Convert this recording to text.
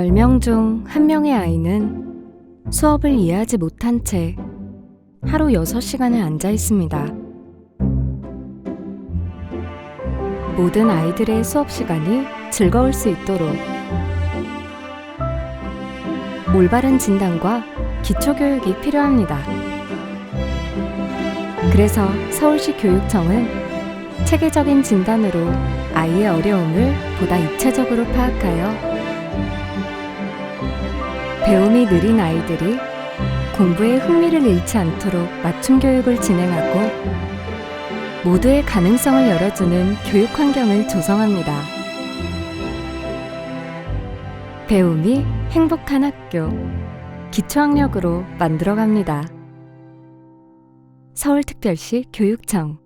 10명 중한 명의 아이는 수업을 이해하지 못한 채 하루 6시간을 앉아 있습니다. 모든 아이들의 수업 시간이 즐거울 수 있도록 올바른 진단과 기초교육이 필요합니다. 그래서 서울시 교육청은 체계적인 진단으로 아이의 어려움을 보다 입체적으로 파악하여 배움이 느린 아이들이 공부에 흥미를 잃지 않도록 맞춤 교육을 진행하고 모두의 가능성을 열어주는 교육 환경을 조성합니다. 배움이 행복한 학교, 기초학력으로 만들어갑니다. 서울특별시 교육청